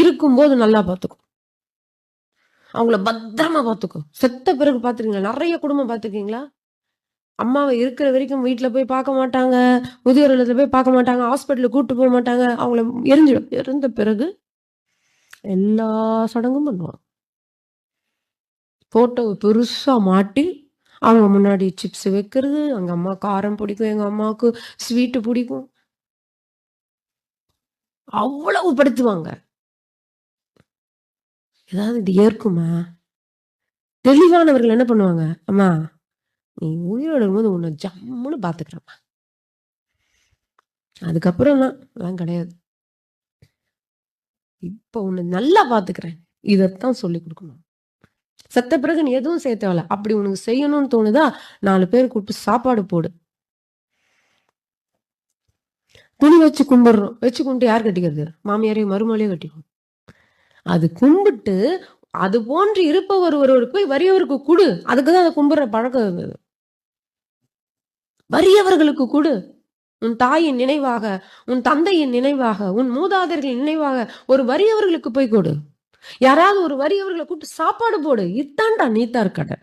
இருக்கும்போது நல்லா பார்த்துக்கும் அவங்கள பத்திரமா பார்த்துக்கும் செத்த பிறகு பார்த்துருக்கீங்களா நிறைய குடும்பம் பார்த்துருக்கீங்களா அம்மாவை இருக்கிற வரைக்கும் வீட்டில் போய் பார்க்க மாட்டாங்க. முதியோர் இல்லத்தில் போய் பார்க்க மாட்டாங்க. ஹாஸ்பிட்டலுக்கு கூப்பிட்டு போக மாட்டாங்க. அவங்கள எரிஞ்சிடும் இறந்த பிறகு எல்லா சடங்கும் பண்ணுவாங்க. போட்டோவை பெருசாக மாட்டி அவங்க முன்னாடி சிப்ஸ் வைக்கிறது எங்கள் அம்மா காரம் பிடிக்கும் எங்கள் அம்மாவுக்கு ஸ்வீட்டு பிடிக்கும். அவ்வளவு படுத்துவாங்க. ஏதாவது இது ஏற்குமா? தெளிவானவர்கள் என்ன பண்ணுவாங்க? அம்மா நீ உயிரோட இருக்கும்போது உன்னை ஜம்முன்னு பார்த்துக்கிறம்மா. அதுக்கப்புறம் அதெல்லாம் கிடையாது. இப்போ உன்னை நல்லா பார்த்துக்கிறேன். இதைத்தான் சொல்லி கொடுக்கணும். செத்த பிறகு நீ எதுவும் செய்ய தேவையில்ல. அப்படி உனக்கு செய்யணும்னு தோணுதா? நாலு பேர் கூப்பிட்டு சாப்பாடு போடு. துணி வச்சு கும்பிடுறோம். வச்சு கும்பிட்டு யார் கட்டிக்கிறது? மாமியாரையும் மருமலையும் கட்டிக்கும் அது கும்பிட்டு அது போன்று இருப்பவர் ஒருவருக்கு போய் வறியவருக்கு கொடு. அதுக்குதான் அதை கும்பிடுற பழக்கம் இருந்தது. வறியவர்களுக்கு கொடு. உன் தாயின் நினைவாக உன் தந்தையின் நினைவாக உன் மூதாதையர்களின் நினைவாக ஒரு வறியவர்களுக்கு போய் கொடு. யாராவது ஒரு வறியவர்களை கூப்பிட்டு சாப்பாடு போடு. இத்தான்டா நீத்தார் கடை